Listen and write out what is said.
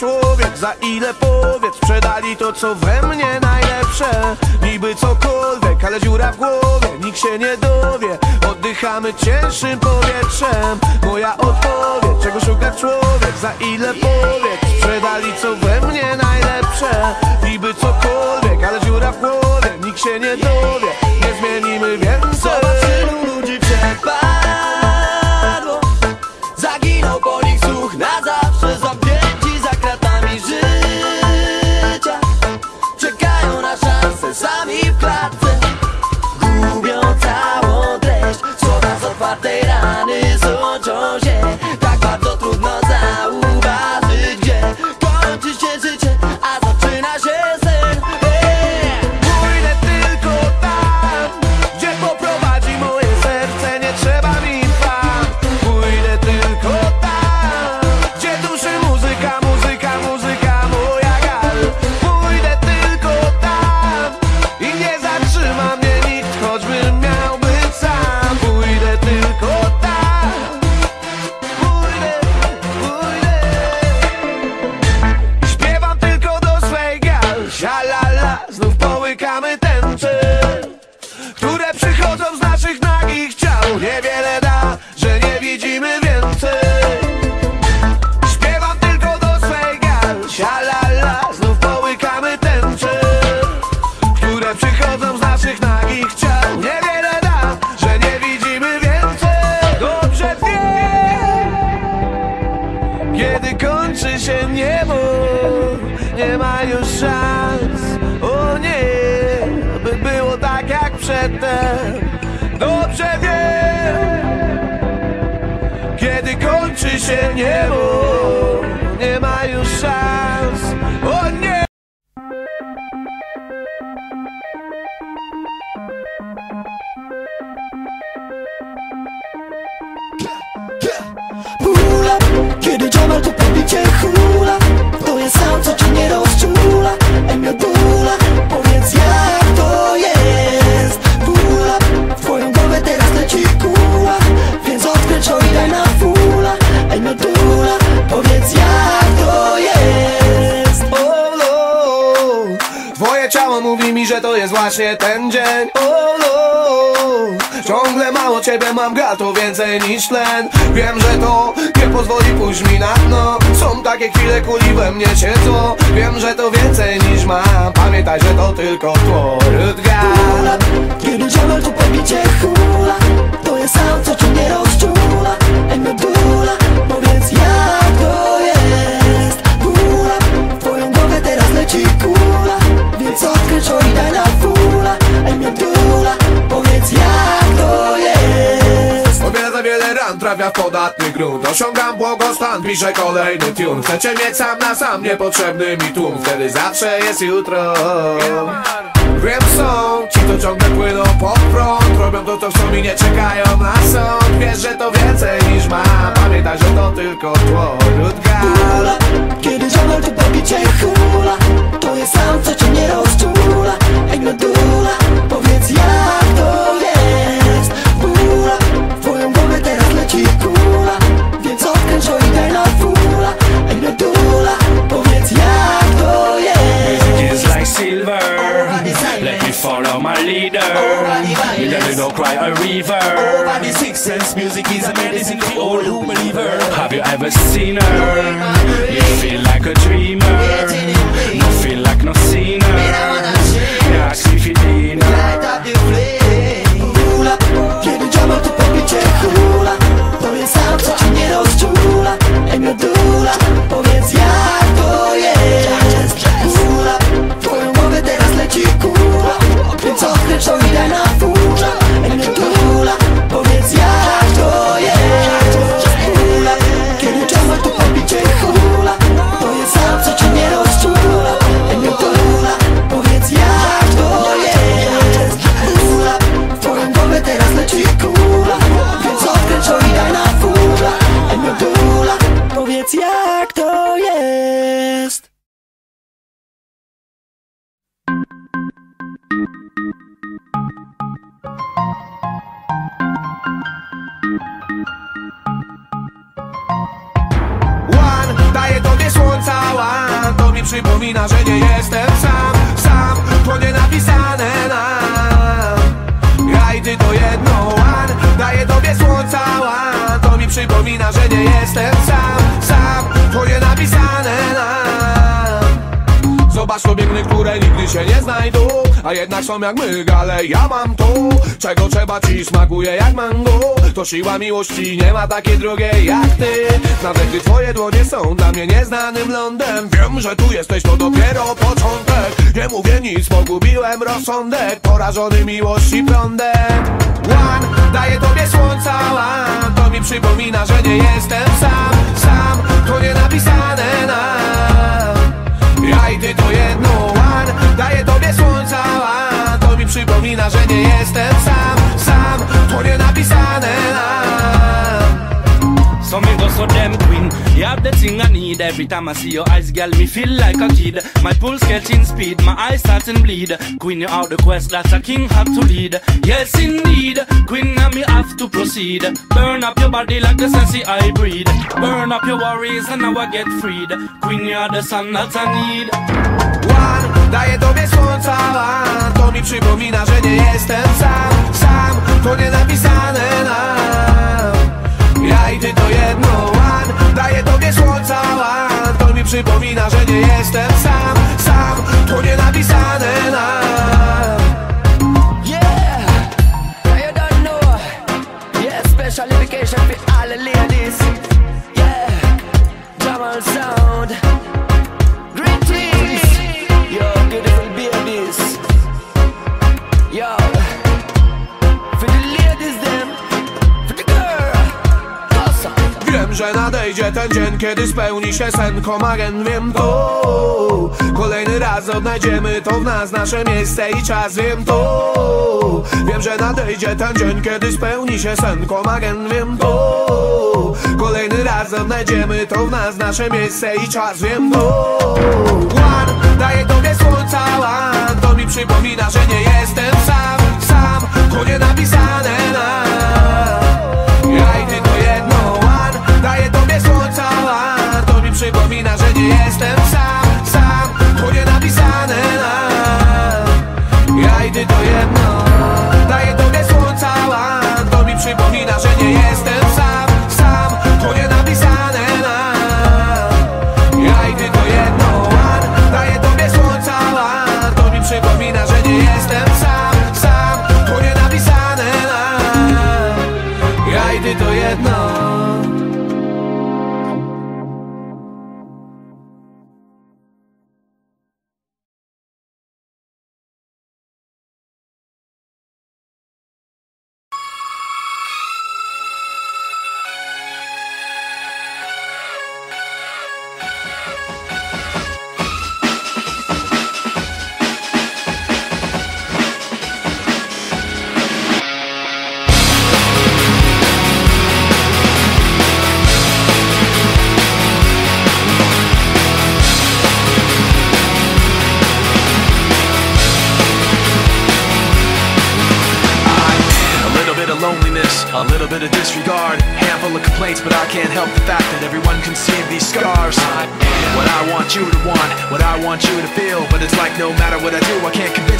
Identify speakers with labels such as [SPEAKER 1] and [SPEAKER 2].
[SPEAKER 1] człowiek Za ile powiedz, sprzedali to co we mnie najlepsze. Niby cokolwiek, ale dziura w głowie Nikt się nie dowie, oddychamy cięższym powietrzem. Moja odpowiedź, czego szuka człowiek? Za ile powiedz, sprzedali co we mnie najlepsze. Niby cokolwiek, ale dziura w głowie Nikt się nie dowie, nie zmienimy więcej Nie ma już szans. O nie, by było tak jak przedtem. Dobrze wiem Kiedy kończy się niebo Nie ma już szans. O nie!
[SPEAKER 2] Kiedy Jamal tu pobicie hula to jest
[SPEAKER 1] właśnie ten dzień. O, no. Ciągle mało ciebie mam gal, to więcej niż tlen. Wiem, że to nie pozwoli pójść mi na dno. Są takie chwile, kuli we mnie siedzą Wiem, że to więcej niż mam. Pamiętaj, że to tylko tło
[SPEAKER 2] Hula, kiedy Jamal tu pobicie hula. To jest sam, co nie rozczula
[SPEAKER 1] podatny grunt. Osiągam błogostan, piszę kolejny tune Chcecie mieć sam na sam niepotrzebny mi tłum. Wtedy zawsze jest jutro. Wiem są ci, to ciągle płyną pod prąd. Robią to, co chcą i nie czekają na sąd. Wiesz, że to więcej niż mam Pamiętaj, że to tylko tło
[SPEAKER 2] kiedy Jamal tu pobicie hula To
[SPEAKER 3] me follow my leader. You me know cry a river.
[SPEAKER 2] Body six sense music is a medicine for all who believer
[SPEAKER 3] Have you ever seen her? You feel like a dreamer. No feel like no sinner. Jak Sifidina.
[SPEAKER 2] Hula,
[SPEAKER 1] mi przypomina, że nie jestem sam Sam, to nie napisane nam Ja i ty to jedno łan Daję tobie słońca łan To mi przypomina, że nie jestem Sam, Zobacz to biegny, które nigdy się nie znajdą. A jednak są jak my, ale ja mam to Czego trzeba. Ci smakuje jak mango. To siła miłości, nie ma takiej drugiej jak ty. Nawet gdy twoje dłonie są dla mnie nieznanym lądem. Wiem, że tu jesteś, to dopiero początek. Nie mówię nic, pogubiłem rozsądek. Porażony miłości prądem. One, daję tobie słońca, one To mi przypomina, że nie jestem sam. Sam, to nie napisane nam ty to jedno one Daję tobie słońca one To mi przypomina, że nie jestem sam Sam, to nie napisane nam
[SPEAKER 3] So me go so damn queen You have the thing I need. Every time I see your eyes, girl, me feel like a kid. My pulse catching speed, my eyes starting bleed. Queen, you out the quest that a king have to lead. Yes, indeed Queen, now me have to proceed. Burn up your body like sensi I breathe Burn up your worries and now I get freed. Queen, you are the sun that I need.
[SPEAKER 1] One, daję tobie słońca. To mi przypomina, że nie jestem sam Sam, to nie napisane nam. Ja i ty to jedno Daję tobie słońca To mi przypomina, że nie jestem sam Sam, to nie napisane nadejdzie ten dzień, kiedy spełni się sen komagen Wiem to. Kolejny raz odnajdziemy to w nas nasze miejsce i czas Wiem to. Wiem, że nadejdzie ten dzień, kiedy spełni się sen komagen Wiem to. Kolejny raz odnajdziemy to w nas nasze miejsce i czas Wiem to. One, daję tobie słońca one To mi przypomina, że nie jestem sam
[SPEAKER 4] a little bit of disregard Handful of complaints, but I can't help the fact that everyone can see these scars. I am what I want you to want, what I want you to feel But it's like no matter what I do, I can't convince